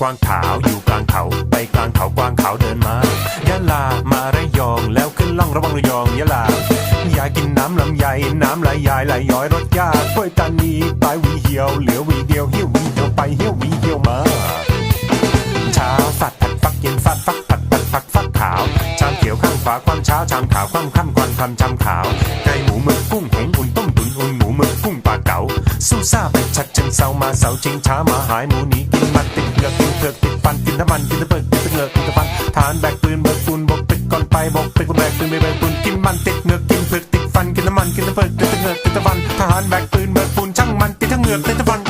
กวางขาวอยู่กลางเขาไปกลางเขากวางขาวเดินมายะลามาระยองแล้วขึ้นล่องระวังระยองยะลาอยากกินน้ำลำไยน้ำไหลยายไหลย้อยรสยากล้วยตานีปลายวีเหี่ยวเหลือวีเดียวเหี้ยววีเหี่ยวไปเหี้ยววีเหี่ยวมาเช้าฝัดผัดฟักเย็นฟัดฟักผัดผัดฟักฟักขาวชามเขียวข้างฝาความเช้าชามขาวความค่ำควันคำชามขาวไก่หมูหมึกกุ้งหงอุ่นต้มตุ๋นอุ่นหมูหมึกกุ้งปลาเก๋าสู้ซ่าไปชัดเชิงเซามาเสาชิงช้ามาหายหมูนีกินมันติด เงือกกินเผือกติดฟันกินน้ำมันกินตะเปิดกินตะเหงือกกินตะฟันทานแบกปืนเบิกปูนบกปิดก่อนไปบกปิดก่อนแบกปืนไม่แบกปูนกินมันติดเหงือกกินเผือกติดฟันกินน้ำมันกินตะเปิดกินตะเหงือกกินตะฟันทหารแบกปืนเบิกปูนช่างมันติดทั้งเหงือกติดตะฟัน